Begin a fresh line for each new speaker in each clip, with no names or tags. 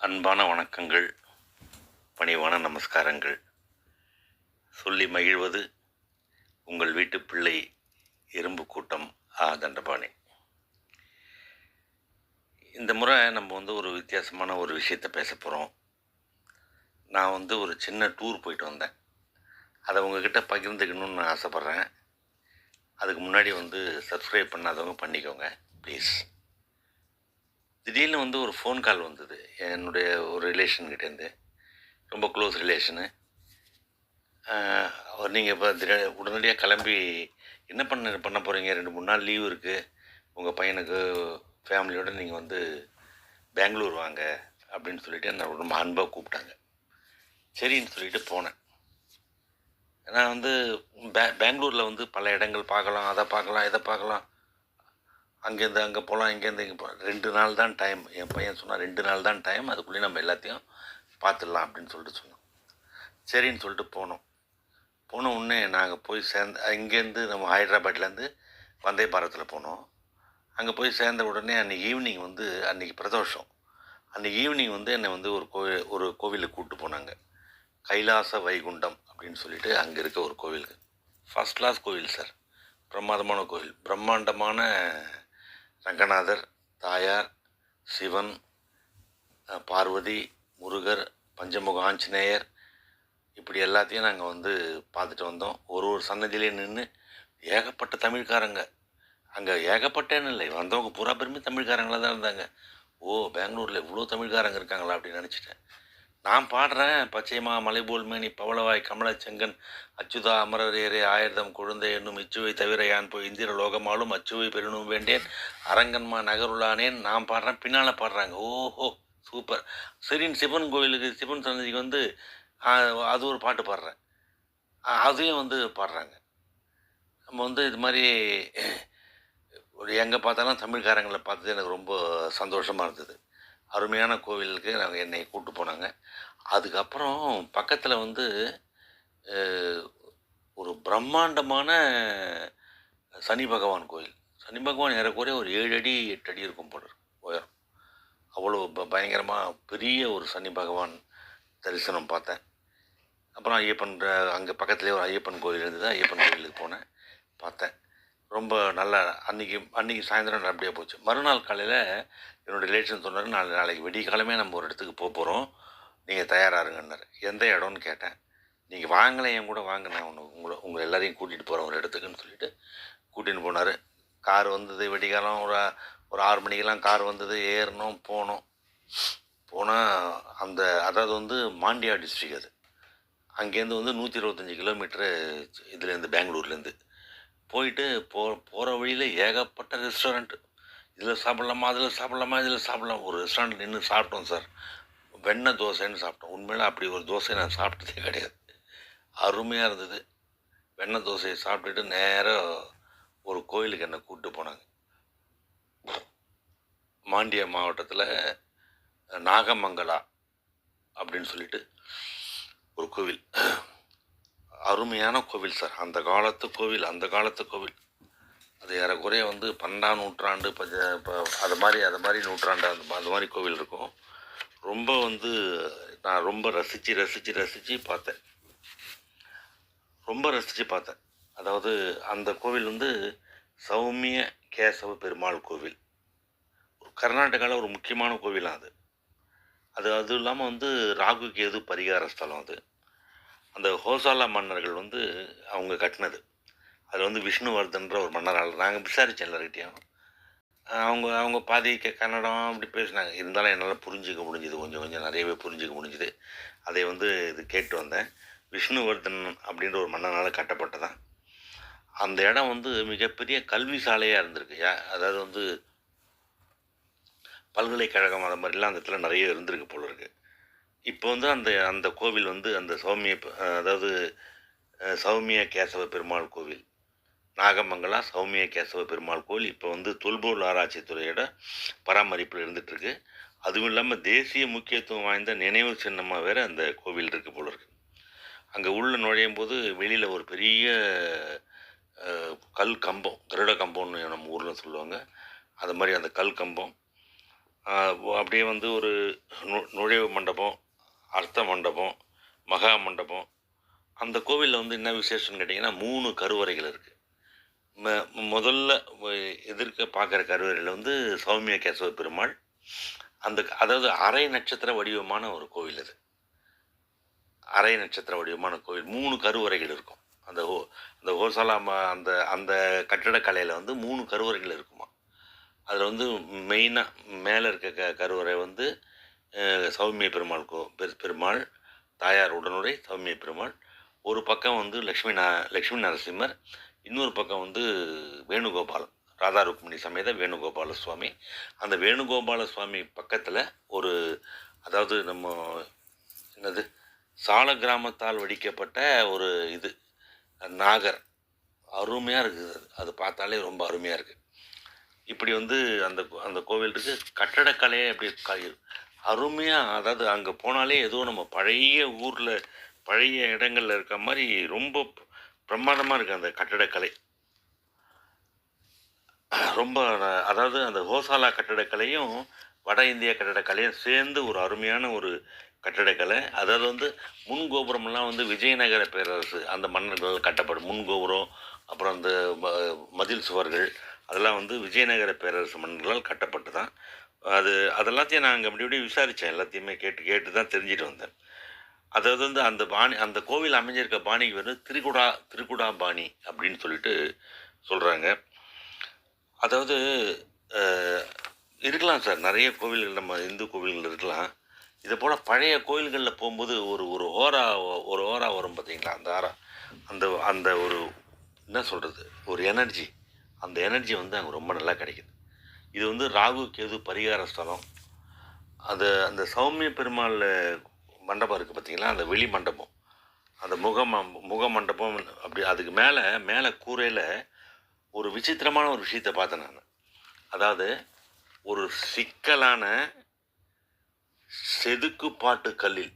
அன்பான வணக்கங்கள் பணிவான நமஸ்காரங்கள். சொல்லி மகிழ்வது உங்கள் வீட்டு பிள்ளை எறும்பு கூட்டம் ஆ தண்டபாணி. இந்த முறை நம்ம வந்து ஒரு வித்தியாசமான ஒரு விஷயத்தை பேச போகிறோம் நான் வந்து ஒரு சின்ன டூர் போயிட்டு வந்தேன். அதை உங்ககிட்ட பகிர்ந்துக்கணும்னு நான் ஆசைப்பட்றேன். அதுக்கு முன்னாடி வந்து சப்ஸ்கிரைப் பண்ணாதவங்க பண்ணிக்கோங்க ப்ளீஸ் திடீர்னு வந்து ஒரு ஃபோன் கால் வந்தது. என்னுடைய ஒரு ரிலேஷன்கிட்டேருந்து ரொம்ப க்ளோஸ் ரிலேஷனு அவர் நீங்கள் இப்போ திட உடனடியாக கிளம்பி என்ன பண்ண பண்ண போகிறீங்க ரெண்டு மூணு நாள் லீவ் இருக்குது உங்கள் பையனுக்கு ஃபேமிலியோடு நீங்கள் வந்து பெங்களூர் வாங்க அப்படின்னு சொல்லிட்டு என்னை ரொம்ப அன்பாக கூப்பிட்டாங்க. சரின்னு சொல்லிட்டு போனேன். நான் வந்து பே பெங்களூரில் வந்து பல இடங்கள் பார்க்கலாம் அதை பார்க்கலாம் இதை பார்க்கலாம். அங்கேருந்து அங்கே போகலாம் இங்கேருந்து இங்கே போகலாம். ரெண்டு நாள் தான் டைம் என் பையன் சொன்னால் ரெண்டு நாள் தான் டைம் அதுக்குள்ளேயே நம்ம எல்லாத்தையும் பார்த்துடலாம் அப்படின்னு சொல்லிட்டு சொன்னோம் சரின்னு சொல்லிட்டு போனோம். போன உடனே நாங்கள் போய் சேர்ந்து இங்கேருந்து நம்ம ஹைதராபாத்லேருந்து வந்தே பாரத்தில் போனோம். அங்கே போய் சேர்ந்த உடனே அன்றைக்கி ஈவினிங் வந்து அன்றைக்கி பிரதோஷம். அன்றைக்கி ஈவினிங் வந்து என்னை வந்து ஒரு கோவில் ஒரு கோவிலுக்கு கூப்பிட்டு போனாங்க. கைலாச வைகுண்டம் அப்படின்னு சொல்லிட்டு அங்கே இருக்க ஒரு கோவிலுக்கு. ஃபஸ்ட் கிளாஸ் கோவில் சார் பிரமாதமான கோவில். பிரம்மாண்டமான ரங்கநாதர் தாயார் சிவன் பார்வதி முருகர் பஞ்சமுக ஆஞ்சநேயர் இப்படி எல்லாத்தையும் நாங்கள் வந்து பார்த்துட்டு வந்தோம். ஒரு ஒரு சன்னதியிலே நின்று ஏகப்பட்ட தமிழ்காரங்க. அங்கே ஏகப்பட்டேன்னு இல்லை வந்தவங்க பூரா பெருமை தமிழ்காரங்களாக தான் இருந்தாங்க. ஓ பெங்களூரில் இவ்வளோ தமிழ்காரங்க இருக்காங்களா அப்படின்னு நினச்சிட்டேன். நான் பாடுறேன். பச்சைமா மலைபோல் மேனி பவளவாய் கமலச்செங்கன் அச்சுதா அமரரேரே ஆயிரதம் குழந்தை என்னும் இச்சுவை தவிர யான் போய் இந்திர லோகமாலும் அச்சுவை பெருணும் வேண்டேன். அரங்கன்மா நகருளானேன். நான் பாடுறேன். பின்னால் பாடுறாங்க. ஓஹோ சூப்பர். சரின்னு சிவன் கோயிலுக்கு சிவன் சன்னதிக்கு வந்து அது ஒரு பாட்டு பாடுறேன். அதையும் வந்து பாடுறாங்க. நம்ம வந்து இது மாதிரி ஒரு எங்கே பார்த்தாலும் தமிழ்காரங்களை பார்த்தது எனக்கு ரொம்ப சந்தோஷமாக இருந்தது. அருமையான கோவிலுக்கு நாங்கள் என்னை கூப்பிட்டு போனாங்க. அதுக்கப்புறம் பக்கத்தில் வந்து ஒரு பிரம்மாண்டமான சனி பகவான் கோயில். சனி பகவான் ஏறக்குறைய ஒரு ஏழு அடி எட்டு அடி இருக்கும் போல உயரம். அவ்வளோ ப பயங்கரமாக பெரிய ஒரு சனி பகவான் தரிசனம் பார்த்தேன். அப்புறம் ஐயப்பன் அங்கே பக்கத்துலேயே ஒரு ஐயப்பன் கோயில் இருந்தது ஐயப்பன் கோயிலுக்கு போனேன் பார்த்தேன். ரொம்ப நல்லா அன்றைக்கி அன்றைக்கி சாயந்தரம் நல்லபடியாக போச்சு. மறுநாள் காலையில் என்னோடய ரிலேஷன் சொன்னார் நாளை நாளைக்கு விடிகாலமே நம்ம ஒரு இடத்துக்கு போக போகிறோம் நீங்கள் தயாராருங்கன்னாரு எந்த இடம்னு கேட்டேன். நீங்கள் வாங்கலை என் கூட வாங்க நான் உன்னை உங்களை உங்களை எல்லாரையும் கூட்டிகிட்டு போகிறேன் ஒரு இடத்துக்குன்னு சொல்லிட்டு கூட்டின்னு போனார். கார் வந்தது வெடிகாலம் ஒரு ஒரு ஆறு மணிக்கெல்லாம் கார் வந்தது ஏறினோம் போனோம் போனால் அந்த அதாவது வந்து மாண்டியா டிஸ்ட்ரிக் அது. அங்கேருந்து வந்து நூற்றி இருபத்தஞ்சி கிலோமீட்ரு இதுலேருந்து பெங்களூர்லேருந்து. போயிட்டு போ போகிற வழியில் ஏகப்பட்ட ரெஸ்டாரண்ட்டு இதில் சாப்பிட்லாமா அதில் சாப்பிட்லாமா இதில் சாப்பிட்லாம். ஒரு ரெஸ்டாரண்ட் நின்று சாப்பிட்டோம் சார் வெண்ணெய் தோசைன்னு சாப்பிட்டோம். உண்மையில அப்படி ஒரு தோசை நான் சாப்பிட்டதே கிடையாது. அருமையாக இருந்தது. வெண்ணெய் தோசையை சாப்பிட்டுட்டு நேராக ஒரு கோயிலுக்கு என்னை கூப்பிட்டு போனாங்க. மாண்டியா மாவட்டத்தில் நாகமங்கலா அப்படின்னு சொல்லிட்டு ஒரு கோவில். அருமையான கோவில் சார். அந்த காலத்து கோவில் அந்த காலத்து கோவில். அது ஏறக்குறைய வந்து பன்னெண்டாம் நூற்றாண்டு ப அது மாதிரி அது மாதிரி நூற்றாண்டு அந்த அது மாதிரி கோவில் இருக்கும். ரொம்ப வந்து நான் ரொம்ப ரசித்து ரசித்து ரசித்து பார்த்தேன். ரொம்ப ரசித்து பார்த்தேன். அதாவது அந்த கோவில் வந்து சௌமிய கேசவ பெருமாள் கோவில். ஒரு கர்நாடகாவில் ஒரு முக்கியமான கோவிலாம் அது. அது அதுவும் இல்லாமல் வந்து ராகு கேது பரிகார ஸ்தலம் அது. அந்த ஹோசாலா மன்னர்கள் வந்து அவங்க கட்டினது. அது வந்து விஷ்ணுவர்தன்ற ஒரு மன்னரால் நாங்கள் விசாரித்தோம் எல்லாருக்கிட்டேயும் அவங்க அவங்க பாதி கன்னடம் அப்படி பேசினாங்க. இருந்தாலும் என்னால் புரிஞ்சிக்க முடிஞ்சுது. கொஞ்சம் கொஞ்சம் நிறையவே புரிஞ்சிக்க முடிஞ்சுது. அதை வந்து இது கேட்டு வந்தேன். விஷ்ணுவர்தன் அப்படின்ற ஒரு மன்னனால் கட்டப்பட்டதான். அந்த இடம் வந்து மிகப்பெரிய கல்வி சாலையாக இருந்திருக்கு. அதாவது வந்து பல்கலைக்கழகம் அது மாதிரிலாம் அந்த இடத்துல நிறைய இருந்திருக்கு போல இருக்குது இப்போ வந்து அந்த அந்த கோவில் வந்து அந்த சௌமிய அதாவது சௌமிய கேசவ பெருமாள் கோவில். நாகமங்கலா சௌமிய கேசவ பெருமாள் கோவில் இப்போ வந்து தொல்பொருள் ஆராய்ச்சித்துறையோட பராமரிப்பில் இருந்துகிட்ருக்கு அதுவும் இல்லாமல் தேசிய முக்கியத்துவம் வாய்ந்த நினைவு சின்னமாக வேறு அந்த கோவில் இருக்குது போல இருக்கு. அங்கே உள்ளே நுழையும் போது வெளியில் ஒரு பெரிய கல் கம்பம் கருட கம்பம்னு நம்ம ஊரில் சொல்லுவாங்க. அது மாதிரி அந்த கல் கம்பம். அப்படியே வந்து ஒரு நு நுழைவு மண்டபம் அர்த்த மண்டபம் மகா மண்டபம் அந்த கோவிலில் வந்து என்ன விசேஷம்னு கேட்டிங்கன்னா மூணு கருவறைகள் இருக்குது ம முதல்ல எதிர்க்க பார்க்குற கருவறையில் வந்து சௌமிய கேசவ பெருமாள். அந்த அதாவது அரை நட்சத்திர வடிவமான ஒரு கோவில் அது. அரை நட்சத்திர வடிவமான கோவில். மூணு கருவறைகள் இருக்கும். அந்த ஹோ அந்த ஹோசாலா ம- அந்த அந்த கட்டிடக்கலையில் வந்து மூணு கருவறைகள் இருக்குமா அதில் வந்து மெயினாக மேலே இருக்க க கருவறை வந்து சௌமிய பெருமாள் கோ பெரு பெருமாள் தாயார் உடனுரை சௌமிய பெருமாள். ஒரு பக்கம் வந்து லக்ஷ்மி நா லக்ஷ்மி நரசிம்மர் இன்னொரு பக்கம் வந்து வேணுகோபால் ராதா ருக்மிணி சமேத வேணுகோபால சுவாமி அந்த வேணுகோபால சுவாமி பக்கத்தில் ஒரு அதாவது நம்ம என்னது சால கிராமத்தால் வடிக்கப்பட்ட ஒரு இது நாகர். அருமையாக இருக்குது அது. அது பார்த்தாலே ரொம்ப அருமையாக இருக்குது இப்படி வந்து அந்த கோ- அந்த கோவில் இருக்குது கட்டடக்கலையே அப்படி க அருமையாக அதாவது அங்கே போனாலே ஏதோ நம்ம பழைய ஊரில் பழைய இடங்களில் இருக்க மாதிரி ரொம்ப பிரமாதமாக இருக்குது அந்த கட்டடக்கலை. ரொம்ப அதாவது அந்த ஹோசாலா கட்டடக்கலையும் வட இந்திய கட்டடக்கலையும் சேர்ந்து ஒரு அருமையான ஒரு கட்டடக்கலை. அதாவது வந்து முன் கோபுரம்லாம் வந்து விஜயநகர பேரரசு அந்த மன்னர்கள் கட்டப்படும். முன் கோபுரம் அப்புறம் அந்த ம- மதில் சுவர்கள் அதெல்லாம் வந்து விஜயநகர பேரரசு மன்னர்களால் கட்டப்பட்டு தான் அது அதெல்லாத்தையும் நான் அங்கே அப்படி விசாரித்தேன் எல்லாத்தையுமே கேட்டு கேட்டு தான் தெரிஞ்சுட்டு வந்தேன். அதாவது வந்து அந்த பாணி அந்த கோவில் அமைஞ்சிருக்க பாணிக்கு வந்து திரிகுடா திரிகுடா பாணி அப்படின்னு சொல்லிட்டு சொல்கிறாங்க அதாவது இருக்கலாம் சார். நிறைய கோவில்கள் நம்ம இந்து கோவில்கள் இருக்கலாம். இதை போல் பழைய கோயில்களில் போகும்போது ஒரு ஒரு ஓரா ஒரு ஓரா வரும் பார்த்தீங்களா அந்த ஆரா அந்த அந்த ஒரு என்ன சொல்கிறது ஒரு எனர்ஜி. அந்த எனர்ஜி வந்து அங்கே ரொம்ப நல்லா கிடைக்குது. இது வந்து ராகு கேது பரிகார ஸ்தலம். அது அந்த சௌமிய பெருமாள் மண்டபம் இருக்குது பார்த்திங்களா அந்த வெளி மண்டபம். அந்த முக முக மண்டபம் அப்படி அதுக்கு மேலே மேலே கூரையில் ஒரு விசித்திரமான ஒரு விஷயத்தை பார்த்தேன் நான். அதாவது ஒரு சிக்கலான செதுக்கு பாட்டு கல்லில்.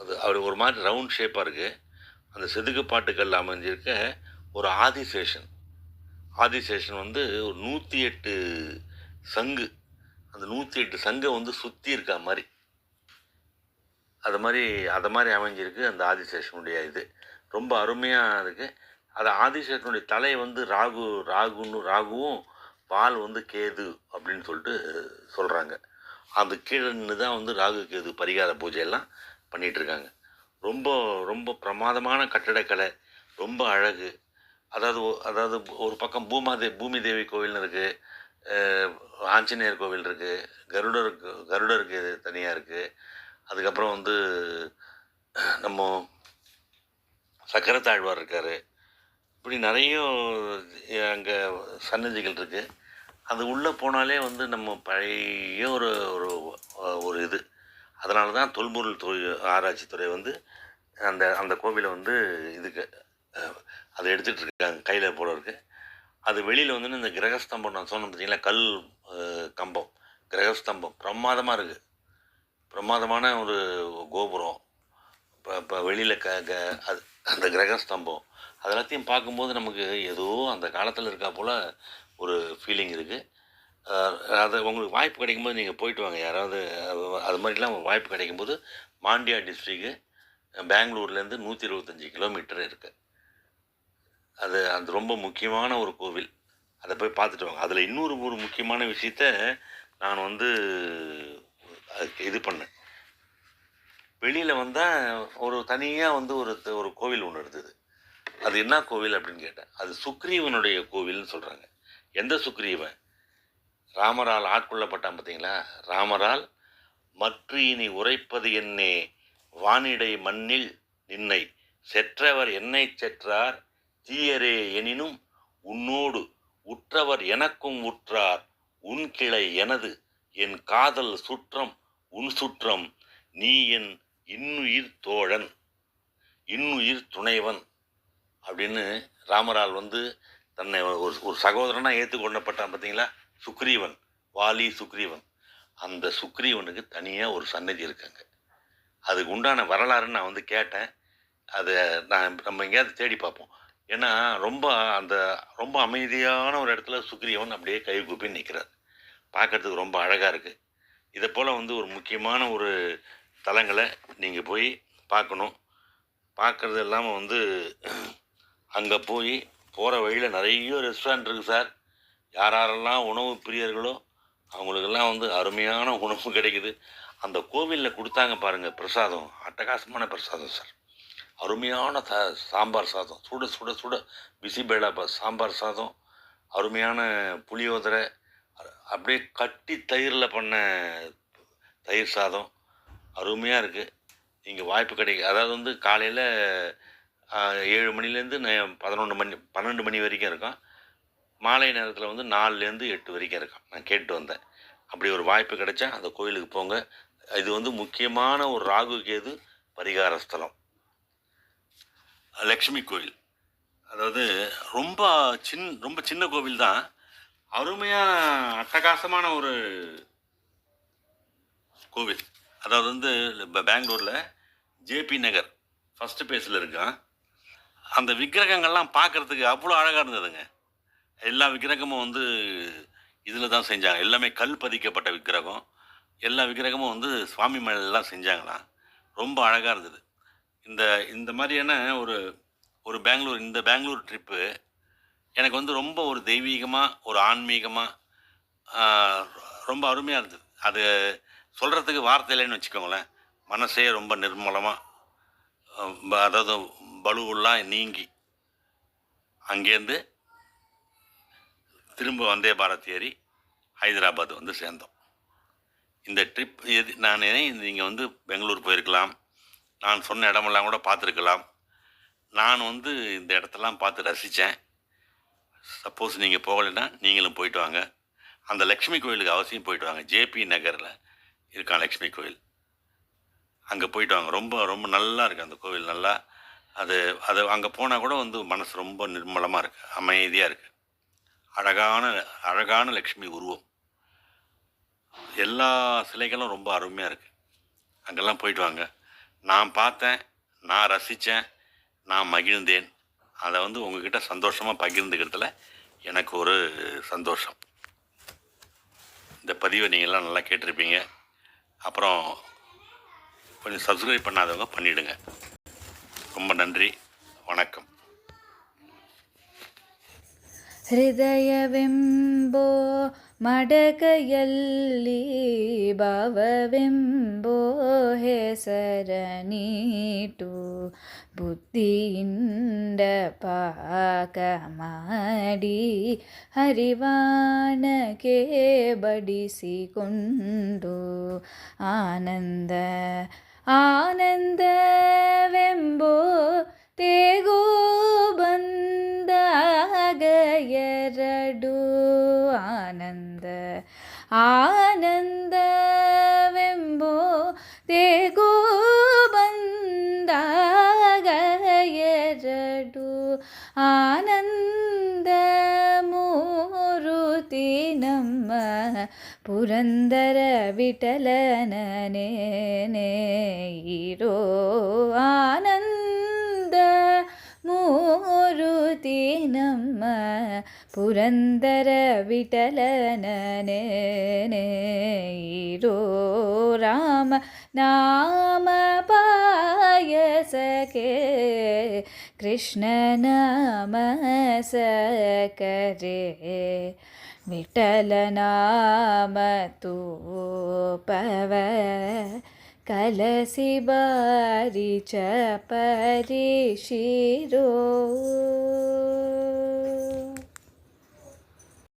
அது அப்படி ஒரு மாதிரி ரவுண்ட் ஷேப்பாக இருக்குது அந்த செதுக்கு பாட்டு கல் அமைஞ்சிருக்க ஒரு ஆதிசேஷன். ஆதிசேஷன் வந்து ஒரு நூற்றி எட்டு சங்கு. அந்த நூற்றி எட்டு சங்கை வந்து சுற்றி இருக்க மாதிரி. அது மாதிரி அது மாதிரி அமைஞ்சிருக்கு அந்த ஆதிசேஷனுடைய இது. ரொம்ப அருமையாக இருக்குது அது ஆதிசேஷனுடைய தலை வந்து ராகு ராகுன்னு ராகுவும் பால் வந்து கேது அப்படின்னு சொல்லிட்டு சொல்கிறாங்க அது கீழே நின்று தான் வந்து ராகு கேது பரிகார பூஜையெல்லாம் பண்ணிகிட்ருக்காங்க ரொம்ப ரொம்ப பிரமாதமான கட்டடக்கலை. ரொம்ப அழகு. அதாவது ஒ- அதாவது ஒரு பக்கம் பூமாதே பூமி தேவி கோவில்னு இருக்குது ஆஞ்சநேயர் கோவில் இருக்குது கருடருக்கு கருடருக்கு தனியாக இருக்குது அதுக்கப்புறம் வந்து நம்ம சக்கரத்தாழ்வார் இருக்கார். இப்படி நிறைய அங்கே சன்னதிகள் இருக்குது அது உள்ளே போனாலே வந்து நம்ம பழைய ஒரு ஒரு ஒரு இது. அதனால தான் தொல்பொருள் தொழில் ஆராய்ச்சி துறை வந்து அந்த அந்த கோவிலை வந்து இதுக்கு அதை எடுத்துகிட்டு இருக்காங்க கையில் போல இருக்கு அது வெளியில் வந்து இந்த கிரகஸ்தம்பம் நான் சொன்னேன் பார்த்தீங்களா கல் கம்பம். கிரகஸ்தம்பம். பிரமாதமாக இருக்குது பிரமாதமான ஒரு கோபுரம். இப்போ இப்போ வெளியில் க க அது அந்த கிரகஸ்தம்பம். அது எல்லாத்தையும் பார்க்கும்போது நமக்கு ஏதோ அந்த காலத்தில் இருக்கா போல் ஒரு ஃபீலிங் இருக்குது அது உங்களுக்கு வாய்ப்பு கிடைக்கும்போது நீங்கள் போயிட்டு வாங்க. யாராவது அது- அது மாதிரிலாம் வாய்ப்பு கிடைக்கும்போது மாண்டியா டிஸ்ட்ரிக்கு பெங்களூர்லேருந்து நூற்றி இருபத்தஞ்சி கிலோமீட்டர் இருக்குது அது அந்த ரொம்ப முக்கியமான ஒரு கோவில். அதை போய் பார்த்துட்டு வாங்க. அதில் இன்னொரு ஒரு முக்கியமான விஷயத்த நான் வந்து அதுக்கு இது பண்ணேன். வெளியில் வந்தால் ஒரு தனியாக வந்து ஒரு ஒரு கோவில் ஒன்று இருந்தது. அது என்ன கோவில் அப்படின்னு கேட்டேன். அது சுக்ரீவனுடைய கோவில்னு சொல்கிறாங்க எந்த சுக்ரீவன்? ராமரால் ஆட்கொள்ளப்பட்டான் பார்த்தீங்களா? ராமரால் மற்ற இனி உரைப்பது என்னே வானிடை மண்ணில் நின்னை செற்றவர் என்னை செற்றார் தீயரே எனினும் உன்னோடு உற்றவர் எனக்கும் உற்றார். உன் கிளை எனது என் காதல் சுற்றம் உன் சுற்றம். நீ என் இன்னுயிர் தோழன் இன்னுயிர் துணைவன் அப்படின்னு ராமரால் வந்து தன்னை ஒரு ஒரு சகோதரனாக ஏற்றுக்கொள்ளப்பட்டான் பார்த்தீங்களா? சுக்ரீவன் வாலி சுக்ரீவன். அந்த சுக்ரீவனுக்கு தனியாக ஒரு சன்னதி இருக்காங்க. அதுக்கு உண்டான வரலாறுன்னு நான் வந்து கேட்டேன். அதை நான் நம்ம எங்கேயாவது தேடி பார்ப்போம். ஏன்னா ரொம்ப அந்த ரொம்ப அமைதியான ஒரு இடத்துல சுக்ரீவன் அப்படியே கை கூப்பி நிற்கிறார் பார்க்கறதுக்கு ரொம்ப அழகாக இருக்குது இதை போல் வந்து ஒரு முக்கியமான ஒரு தலங்களை நீங்கள் போய் பார்க்கணும். பார்க்குறது இல்லாமல் வந்து அங்கே போய் போகிற வழியில் நிறைய ரெஸ்டாரண்ட் இருக்குது சார். யார் யாரெல்லாம் உணவு பிரியர்களோ அவங்களுக்கெல்லாம் வந்து அருமையான உணவு கிடைக்குது. அந்த கோவிலில் கொடுத்தாங்க பாருங்கள் பிரசாதம் அட்டகாசமான பிரசாதம் சார். அருமையான சா சாம்பார் சாதம். சுட சுட சுட. பிசிபேளா ப சாம்பார் சாதம் அருமையான புளியோதரை அப்படியே கட்டி தயிரில் பண்ண தயிர் சாதம். அருமையாக இருக்குது நீங்கள் வாய்ப்பு கிடைக்கும் அதாவது வந்து காலையில் ஏழு மணிலேருந்து நான் பதினொன்று மணி பன்னெண்டு மணி வரைக்கும் இருக்கும். மாலை நேரத்தில் வந்து நாலுலேருந்து எட்டு வரைக்கும் இருக்கும். நான் கேட்டு வந்தேன். அப்படி ஒரு வாய்ப்பு கிடைச்சா அந்த கோயிலுக்கு போங்க. இது வந்து முக்கியமான ஒரு ராகு கேது பரிகார ஸ்தலம் லக்ஷ்மி கோயில். அதாவது ரொம்ப சின் ரொம்ப சின்ன கோவில் தான். அருமையான அட்டகாசமான ஒரு கோவில். அதாவது வந்து இப்போ பெங்களூரில் ஜேபி நகர். ஃபஸ்ட்டு பேஸில் இருக்கான். அந்த விக்கிரகங்கள்லாம் பார்க்கறதுக்கு அவ்வளோ அழகாக இருந்ததுங்க. எல்லா விக்கிரகமும் வந்து இதில் தான் செஞ்சாங்க. எல்லாமே கல் பதிக்கப்பட்ட விக்கிரகம். எல்லா விக்கிரகமும் வந்து சுவாமி மேலாம் செஞ்சாங்களாம். ரொம்ப அழகாக இருந்தது. இந்த இந்த மாதிரியான ஒரு ஒரு பெங்களூர் இந்த பெங்களூர் ட்ரிப்பு எனக்கு வந்து ரொம்ப ஒரு தெய்வீகமாக ஒரு ஆன்மீகமாக ரொம்ப அருமையாக இருந்தது. அது சொல்கிறதுக்கு வார்த்தை இல்லைன்னு வச்சுக்கோங்களேன். மனசே ரொம்ப நிர்மலமாக அதாவது பலுவெல்லாம் நீங்கி அங்கேருந்து திரும்ப வந்தே பாரத் ஏறி ஹைதராபாத் வந்து சேர்ந்தோம். இந்த ட்ரிப் எது நான் நீங்கள் வந்து பெங்களூர் போயிருக்கலாம். நான் சொன்ன இடமெல்லாம் கூட பார்த்துருக்கலாம். நான் வந்து இந்த இடத்தெல்லாம் பார்த்து ரசித்தேன் சப்போஸ் நீங்கள் போகலைன்னா நீங்களும் போயிட்டு வாங்க. அந்த லக்ஷ்மி கோயிலுக்கு அவசியம் போயிட்டு வாங்க. ஜேபி நகரில் இருக்கான் லக்ஷ்மி கோயில். அங்கே போயிட்டு வாங்க. ரொம்ப ரொம்ப நல்லா இருக்குது அந்த கோவில் நல்லா. அது அது அங்கே போனால் கூட வந்து மனசு ரொம்ப நிர்மலமாக இருக்குது அமைதியாக இருக்குது அழகான அழகான லக்ஷ்மி உருவம். எல்லா சிலைகளும் ரொம்ப அருமையாக இருக்குது அங்கெல்லாம் போயிட்டு வாங்க. நான் பார்த்தேன் நான் ரசித்தேன் நான் மகிழ்ந்தேன். அதை வந்து உங்ககிட்ட சந்தோஷமாக பகிர்ந்துக்கிறதுல எனக்கு ஒரு சந்தோஷம். இந்த பதிவை நீங்கள்லாம் நல்லா கேட்டிருப்பீங்க. அப்புறம் கொஞ்சம் சப்ஸ்கிரைப் பண்ணாதவங்க பண்ணிவிடுங்க ரொம்ப நன்றி. வணக்கம்.
हृदयबिम्बो ಮಡಕೆಯಲ್ಲಿ ಭಾವವೆಂಬೋ ಹೆಸರ ನೀಟು ಬುದ್ಧಿಯಿಂದ ಪಾಕ ಮಾಡಿ ಹರಿವಾಣಕ್ಕೆ ಬಡಿಸಿಕೊಂಡು ಆನಂದ ಆನಂದವೆಂಬೋ ತೇಗೋ ಬಂದಾಗ ಎರಡು ಆನಂದ ಆನಂದವೆಂಬೋ ತೇಗೋ ಬಂದಾಗ ಎರಡು ಆನಂದ ಮೂರುತಿ ನಮ್ಮ ಪುರಂದರ ವಿಠಲನನೇ ಇರೋ ಆನಂದ ನಮ್ಮ ಪುರಂದರ ವಿಠಲನನೇ ಇರೋ ರಾಮ ನಾಮ ಪಾಯಸಕೆ ಕೃಷ್ಣ ನಾಮ ಸಕರೆ ವಿಠಲ ನಾಮ कलसि बारि च परिषि रो